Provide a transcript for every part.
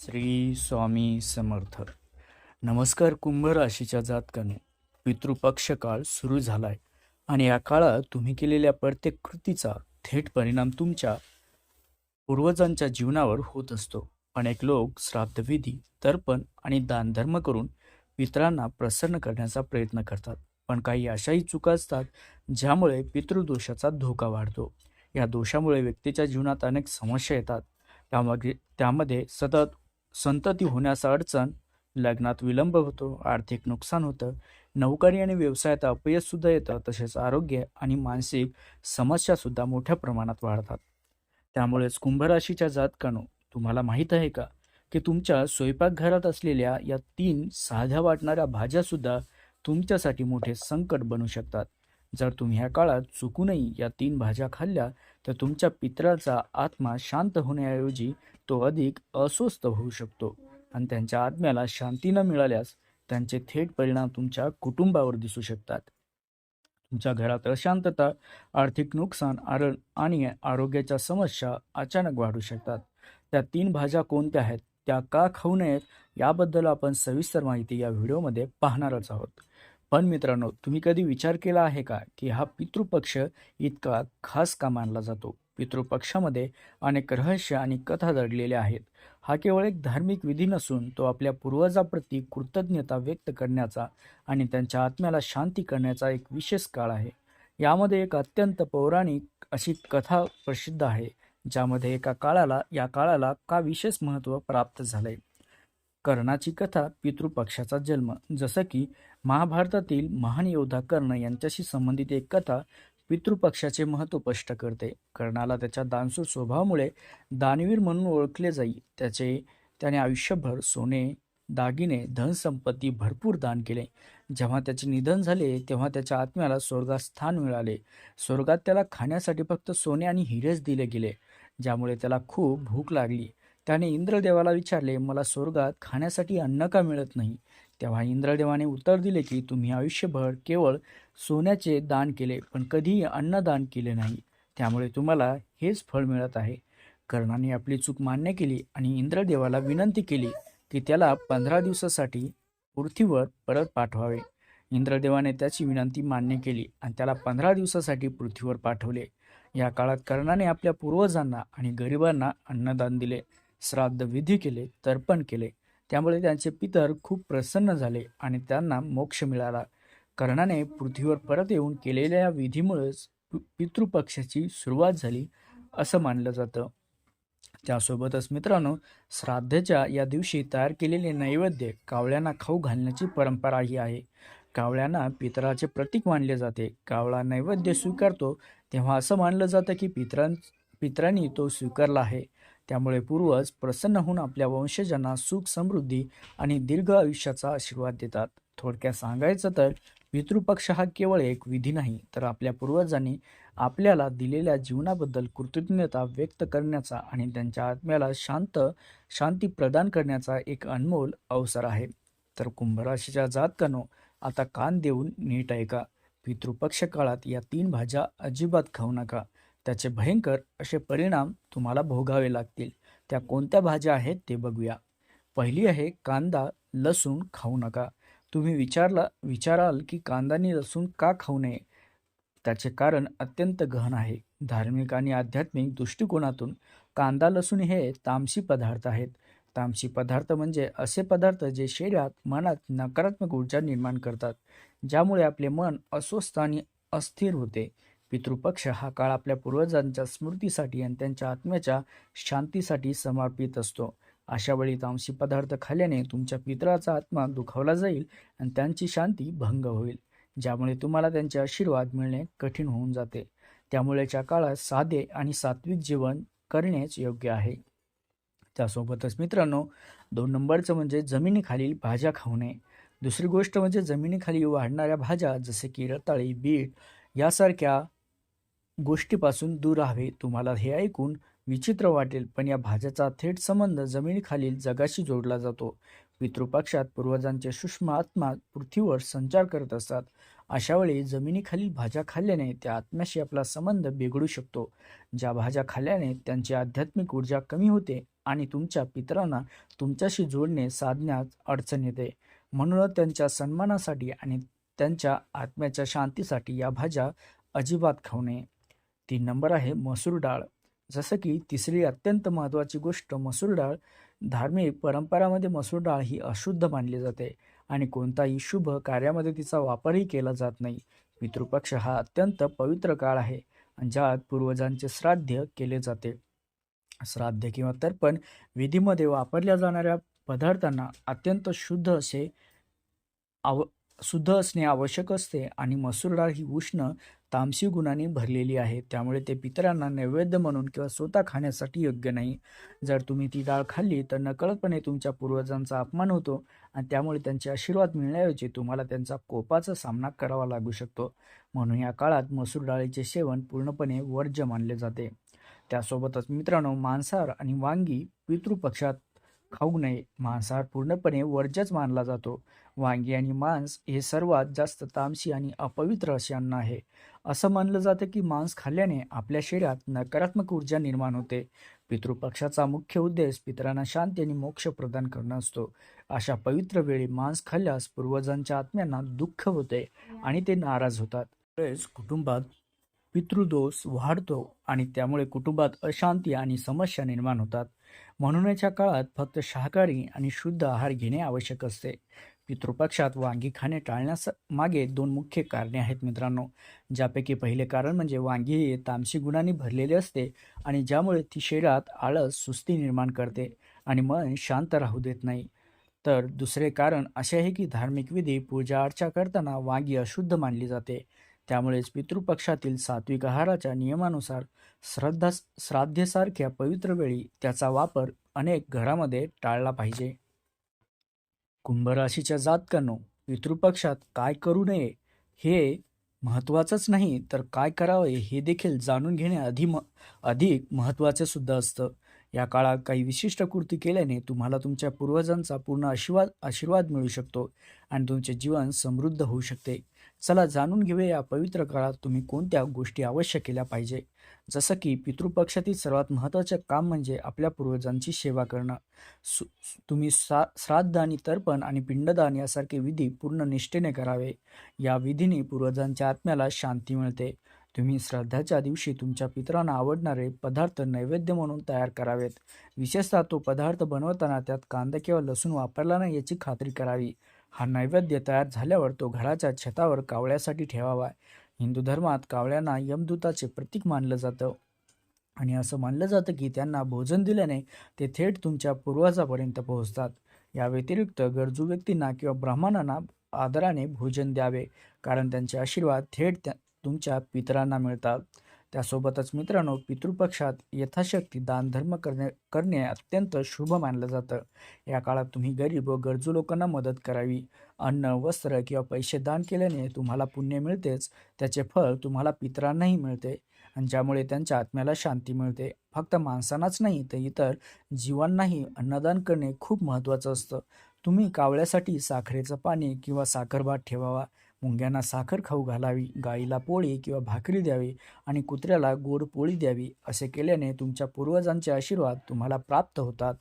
श्री स्वामी समर्थ. नमस्कार कुंभ राशीच्या जातकाने. पितृपक्ष काळ सुरू झालाय आणि या काळात तुम्ही केलेल्या प्रत्येक कृतीचा थेट परिणाम तुमच्या पूर्वजांच्या जीवनावर होत असतो. अनेक लोक श्राद्धविधी तर्पण आणि दानधर्म करून पितरांना प्रसन्न करण्याचा प्रयत्न करतात. पण काही अशाही चुका असतात ज्यामुळे पितृदोषाचा धोका वाढतो. या दोषामुळे व्यक्तीच्या जीवनात अनेक समस्या येतात. त्यामागे त्यामध्ये सतत संतती होण्यास अडचण लग्नात विलंब होतो आर्थिक नुकसान होतं नोकरी आणि व्यवसायात अपयशसुद्धा येतं तसेच आरोग्य आणि मानसिक समस्यासुद्धा मोठ्या प्रमाणात वाढतात. त्यामुळेच कुंभराशीच्या जातकानो तुम्हाला माहीत आहे का की तुमच्या स्वयंपाकघरात असलेल्या या तीन साध्या वाटणाऱ्या भाज्यासुद्धा तुमच्यासाठी मोठे संकट बनू शकतात. जर तुम्ही ह्या काळात चुकूनही या तीन भाज्या खाल्ल्या तर तुमच्या पित्राचा आत्मा शांत होण्याऐवजी तो अधिक अस्वस्थ होऊ शकतो आणि त्यांच्या आत्म्याला शांती न मिळाल्यास त्यांचे थेट परिणाम तुमच्या कुटुंबावर दिसू शकतात. तुमच्या घरात अशांतता आर्थिक नुकसान आरण आणि आरोग्याच्या समस्या अचानक वाढू शकतात. त्या तीन भाज्या कोणत्या आहेत त्या का खाऊ नयेत याबद्दल आपण सविस्तर माहिती या व्हिडिओमध्ये पाहणारच आहोत. पण मित्रांनो तुम्ही कधी विचार केला आहे का की हा पितृपक्ष इतका खास का मानला जातो? पितृपक्षामध्ये अनेक रहस्य आणि कथा दडलेल्या आहेत. हा केवळ एक धार्मिक विधी नसून तो आपल्या पूर्वजाप्रती कृतज्ञता व्यक्त करण्याचा आणि त्यांच्या आत्म्याला शांती करण्याचा एक विशेष काळ आहे. यामध्ये एक अत्यंत पौराणिक अशी कथा प्रसिद्ध आहे ज्यामध्ये एका काळाला या काळाला का विशेष महत्त्व प्राप्त झाले कर्णाची कथा पितृपक्षाचा जन्म जसं की महाभारतातील महान योद्धा कर्ण यांच्याशी संबंधित एक कथा पितृपक्षाचे महत्त्व स्पष्ट करते. कर्णाला त्याच्या दानसूर स्वभावामुळे दानवीर म्हणून ओळखले जाई. त्याचे त्याने आयुष्यभर सोने दागिने धनसंपत्ती भरपूर दान केले. जेव्हा त्याचे निधन झाले तेव्हा त्याच्या आत्म्याला स्वर्गात स्थान मिळाले. स्वर्गात त्याला खाण्यासाठी फक्त सोने आणि हिरेच दिले गेले ज्यामुळे त्याला खूप भूक लागली. त्याने इंद्रदेवाला विचारले मला स्वर्गात खाण्यासाठी अन्न का मिळत नाही? तेव्हा इंद्रदेवाने उत्तर दिले की तुम्ही आयुष्यभर केवळ सोन्याचे दान केले पण कधीही अन्नदान केले नाही. त्यामुळे तुम्हाला हेच फळ मिळत आहे. कर्णाने आपली चूक मान्य केली आणि इंद्रदेवाला विनंती केली की त्याला पंधरा दिवसासाठी पृथ्वीवर परत पाठवावे. इंद्रदेवाने त्याची विनंती मान्य केली आणि त्याला पंधरा दिवसासाठी पृथ्वीवर पाठवले. या काळात कर्णाने आपल्या पूर्वजांना आणि गरिबांना अन्नदान दिले. श्राद्ध विधी केले तर्पण केले. त्यामुळे त्यांचे पितर खूप प्रसन्न झाले आणि त्यांना मोक्ष मिळाला. कर्णाने पृथ्वीवर परत येऊन केलेल्या या विधीमुळेच पितृपक्षाची सुरुवात झाली असं मानलं जातं. त्यासोबतच मित्रांनो श्राद्धेच्या या दिवशी तयार केलेले नैवेद्य कावळ्यांना खाऊ घालण्याची परंपराही आहे. कावळ्यांना पितराचे प्रतीक मानले जाते. कावळा नैवेद्य स्वीकारतो तेव्हा असं मानलं जातं की पितरां पितरांनी तो स्वीकारला आहे. त्यामुळे पूर्वज प्रसन्न होऊन आपल्या वंशजांना सुख समृद्धी आणि दीर्घ आयुष्याचा आशीर्वाद देतात. थोडक्यात सांगायचं तर पितृपक्ष हा केवळ एक विधी नाही तर आपल्या पूर्वजांनी आपल्याला दिलेल्या जीवनाबद्दल कृतज्ञता व्यक्त करण्याचा आणि त्यांच्या आत्म्याला शांत शांती प्रदान करण्याचा एक अनमोल अवसर आहे. तर कुंभराशीच्या जातकानो आता कान देऊन नीट ऐका. पितृपक्ष काळात या तीन भाज्या अजिबात खाऊ नका. त्याचे भयंकर असे परिणाम तुम्हाला भोगावे लागतील. त्या कोणत्या भाज्या आहेत ते बघूया. पहिली आहे कांदा लसूण खाऊ नका. तुम्ही विचारला विचाराल की कांदानी लसूण का खाऊ नये? त्याचे कारण अत्यंत गहन आहे. धार्मिक आणि आध्यात्मिक दृष्टिकोनातून कांदा लसूण हे तामसी पदार्थ आहेत. तामसी पदार्थ म्हणजे असे पदार्थ जे शरीरात मनात नकारात्मक ऊर्जा निर्माण करतात ज्यामुळे आपले मन अस्वस्थ आणि अस्थिर होते. पितृपक्ष हा काळ आपल्या पूर्वजांच्या स्मृतीसाठी आणि त्यांच्या आत्म्याच्या शांतीसाठी समर्पित असतो. अशा वेळी तामसी पदार्थ खाल्ल्याने तुमच्या पितराचा आत्मा दुखावला जाईल आणि त्यांची शांती भंग होईल ज्यामुळे तुम्हाला त्यांचे आशीर्वाद मिळणे कठीण होऊन जाते. त्यामुळेच्या काळात साधे आणि सात्विक जीवन करणेच योग्य आहे. त्यासोबतच मित्रांनो दोन नंबरचं म्हणजे जमिनीखालील भाज्या खाऊ नये दुसरी गोष्ट म्हणजे जमिनीखाली वाढणाऱ्या भाज्या जसे की रताळी बीट यासारख्या गोष्टीपासून दूर राहावे. तुम्हाला हे ऐकून विचित्र वाटेल पण या भाज्याचा थेट संबंध जमिनीखालील जगाशी जोडला जातो. पितृपक्षात पूर्वजांचे सूक्ष्म आत्मा पृथ्वीवर संचार करत असतात. अशा वेळी जमिनीखालील भाज्या खाल्ल्याने त्या आत्म्याशी आपला संबंध बिघडू शकतो. ज्या भाज्या खाल्ल्याने त्यांची आध्यात्मिक ऊर्जा कमी होते आणि तुमच्या पितरांना तुमच्याशी जोडणे साधण्यात अडचण येते. म्हणूनच त्यांच्या सन्मानासाठी आणि त्यांच्या आत्म्याच्या शांतीसाठी या भाज्या अजिबात खाऊ नये. तीन नंबर आहे मसूर डाळ. जसं की तिसरी अत्यंत महत्त्वाची गोष्ट मसूर डाळ. धार्मिक परंपरामध्ये मसूर डाळ ही अशुद्ध मानली जाते आणि कोणताही शुभ कार्यामध्ये तिचा वापरही केला जात नाही. पितृपक्ष हा अत्यंत पवित्र काळ आहे ज्यात पूर्वजांचे श्राद्ध केले जाते. श्राद्ध किंवा तर्पण विधीमध्ये वापरल्या जाणाऱ्या पदार्थांना अत्यंत शुद्ध असे आव शुद्ध असणे आवश्यक असते आणि मसूर डाळ ही उष्ण तामसी गुणाने भरलेली आहे. त्यामुळे ते पितरांना नैवेद्य म्हणून किंवा स्वतः खाण्यासाठी योग्य नाही. जर तुम्ही ती डाळ खाल्ली तर नकळतपणे तुमच्या पूर्वजांचा अपमान होतो आणि त्यामुळे त्यांचे आशीर्वाद मिळण्याऐवजी तुम्हाला त्यांचा कोपाचा सामना करावा लागू शकतो. म्हणून या काळात मसूर डाळीचे सेवन पूर्णपणे वर्ज्य मानले जाते. त्यासोबतच मित्रांनो मांसाहार आणि वांगी पितृपक्षात खाऊ नये. मांसाहार पूर्णपणे वर्ज्यच मानला जातो. वांगी आणि मांस हे सर्वात जास्त तामसी आणि अपवित्र असे अन्न आहे. असं मानलं जातं की मांस खाल्ल्याने आपल्या शरीरात नकारात्मक ऊर्जा निर्माण होते. पितृपक्षाचा मुख्य उद्देश पितरांना शांती आणि मोक्ष प्रदान करणं असतो. अशा पवित्र वेळी मांस खाल्ल्यास पूर्वजांच्या आत्म्यांना दुःख होते आणि ते नाराज होतात. तसेच कुटुंबात पितृदोष वाढतो आणि त्यामुळे कुटुंबात अशांती आणि समस्या निर्माण होतात. म्हणूनच्या काळात फक्त शाकाहारी आणि शुद्ध आहार घेणे आवश्यक असते. पितृपक्षात वांगी खाणे टाळण्यास मागे दोन मुख्य कारणे आहेत मित्रांनो. ज्यापैकी पहिले कारण म्हणजे वांगी हे तामसी गुणांनी भरलेले असते आणि ज्यामुळे ती शरीरात आळस सुस्ती निर्माण करते आणि मन शांत राहू देत नाही. तर दुसरे कारण असे आहे की धार्मिक विधी पूजा अर्चा करताना वांगी अशुद्ध मानली जाते. त्यामुळेच पितृपक्षातील सात्विक आहाराच्या नियमानुसार श्रद्धा श्राद्धेसारख्या पवित्र वेळी त्याचा वापर अनेक घरामध्ये टाळला पाहिजे. कुंभराशीच्या जातकांनो पितृपक्षात काय करू नये हे महत्त्वाचंच नाही तर काय करावे हे देखील जाणून घेणे अधि म अधिक महत्त्वाचे सुद्धा असतं. या काळात काही विशिष्ट कृती केल्याने तुम्हाला तुमच्या पूर्वजांचा पूर्ण आशीर्वाद आशीर्वाद मिळू शकतो आणि तुमचे जीवन समृद्ध होऊ शकते. चला जाणून घेऊया या पवित्र काळात तुम्ही कोणत्या गोष्टी अवश्य केल्या पाहिजे. जसं की पितृपक्षातील सर्वात महत्त्वाचे काम म्हणजे आपल्या पूर्वजांची सेवा करणं. सु तुम्ही सा श्राद्ध आणि तर्पण आणि पिंडदान यासारखे विधी पूर्ण निष्ठेने करावे. या विधीने पूर्वजांच्या आत्म्याला शांती मिळते. तुम्ही श्राद्धाच्या दिवशी तुमच्या पितरांना आवडणारे पदार्थ नैवेद्य म्हणून तयार करावेत. विशेषतः तो पदार्थ बनवताना त्यात कांदा किंवा लसूण वापरला नाही याची खात्री करावी. हा नैवेद्य तयार झाल्यावर तो घराच्या छतावर कावळ्यासाठी ठेवावा. हिंदू धर्मात कावळ्यांना यमदूताचे प्रतीक मानलं जातं. आणि असं मानलं जातं की त्यांना भोजन दिल्याने ते थेट तुमच्या पूर्वजापर्यंत पोहोचतात. या व्यतिरिक्त गरजू व्यक्तींना किंवा ब्राह्मणांना आदराने भोजन द्यावे कारण त्यांचे आशीर्वाद थेट त्या तुमच्या पितरांना मिळतात. त्यासोबतच मित्रांनो पितृपक्षात यथाशक्ती दानधर्म करणे करणे अत्यंत शुभ मानलं जातं. या काळात तुम्ही गरीब व गरजू लोकांना मदत करावी. अन्न वस्त्र किंवा पैसे दान केल्याने तुम्हाला पुण्य मिळतेच. त्याचे फळ तुम्हाला पितरांनाही मिळते आणि ज्यामुळे त्यांच्या आत्म्याला शांती मिळते. फक्त माणसांनाच नाही तर इतर जीवांनाही अन्नदान करणे खूप महत्त्वाचं असतं. तुम्ही कावळ्यासाठी साखरेचं पाणी किंवा साखरभात ठेवावा. मुंग्यांना साखर खाऊ घालावी गाईला पोळी किंवा भाकरी द्यावी आणि कुत्र्याला गोड पोळी द्यावी असे केल्याने तुमच्या पूर्वजांचे आशीर्वाद तुम्हाला प्राप्त होतात.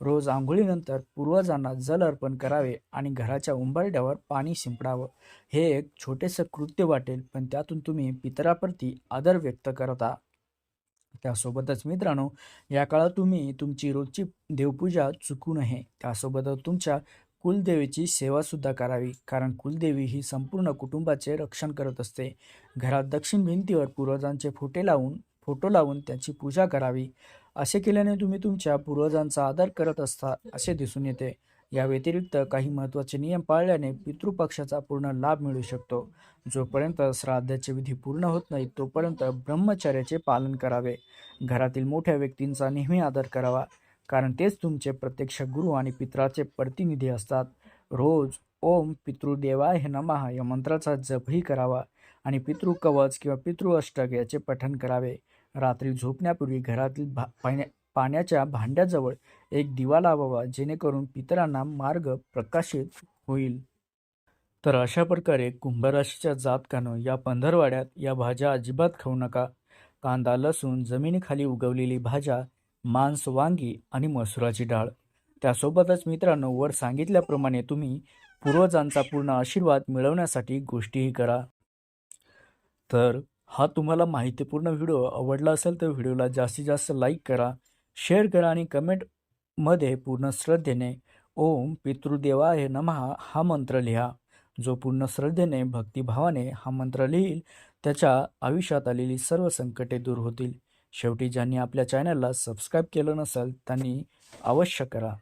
रोज आंघोळीनंतर पूर्वजांना जल अर्पण करावे आणि घराच्या उंबरड्यावर पाणी शिंपडावं. हे एक छोटेसं कृत्य वाटेल पण त्यातून तुम्ही पितराप्रती आदर व्यक्त करता. त्यासोबतच मित्रांनो या काळात तुम्ही तुमची रोजची देवपूजा चुकू नये. त्यासोबतच तुमच्या कुलदेवीची सेवासुद्धा करावी. कारण कुलदेवी ही संपूर्ण कुटुंबाचे रक्षण करत असते. घरात दक्षिण भिंतीवर पूर्वजांचे फोटे लावून फोटो लावून त्यांची पूजा करावी. असे केल्याने तुम्ही तुमच्या पूर्वजांचा आदर करत असता असे दिसून येते. या व्यतिरिक्त काही महत्त्वाचे नियम पाळल्याने पितृपक्षाचा पूर्ण लाभ मिळू शकतो. जोपर्यंत श्राद्धाचे विधी पूर्ण होत नाही तोपर्यंत ब्रह्मचर्याचे पालन करावे. घरातील मोठ्या व्यक्तींचा नेहमी आदर करावा. कारण तेच तुमचे प्रत्यक्ष गुरु आणि पित्राचे प्रतिनिधी असतात. रोज ओम पितृदेवाय नमः या मंत्राचा जपही करावा आणि पितृकवच किंवा पितृ अष्टक याचे पठण करावे. रात्री झोपण्यापूर्वी घरातील भा पाण्या पाण्याच्या भांड्याजवळ एक दिवा लावावा जेणेकरून पितरांना मार्ग प्रकाशित होईल. तर अशा प्रकारे कुंभराशीच्या जातकानं या पंधरवाड्यात या भाज्या अजिबात खाऊ नका. कांदा लसूण जमिनीखाली उगवलेली भाज्या मांस वांगी आणि मसुराची डाळ. त्यासोबतच मित्रांनो वर सांगितल्याप्रमाणे तुम्ही पूर्वजांचा पूर्ण आशीर्वाद मिळवण्यासाठी गोष्टीही करा. तर हा तुम्हाला माहितीपूर्ण व्हिडिओ आवडला असेल तर व्हिडिओला जास्तीत जास्त लाईक करा शेअर करा आणि कमेंटमध्ये पूर्ण श्रद्धेने ओम पितृदेवाय नमहा हा मंत्र लिहा. जो पूर्ण श्रद्धेने भक्तिभावाने हा मंत्र लिहील त्याच्या आयुष्यात आलेली सर्व संकटे दूर होतील. शेवटी ज्यांनी आपल्या चॅनलला सबस्क्राईब केलं नसेल त्यांनी अवश्य करा.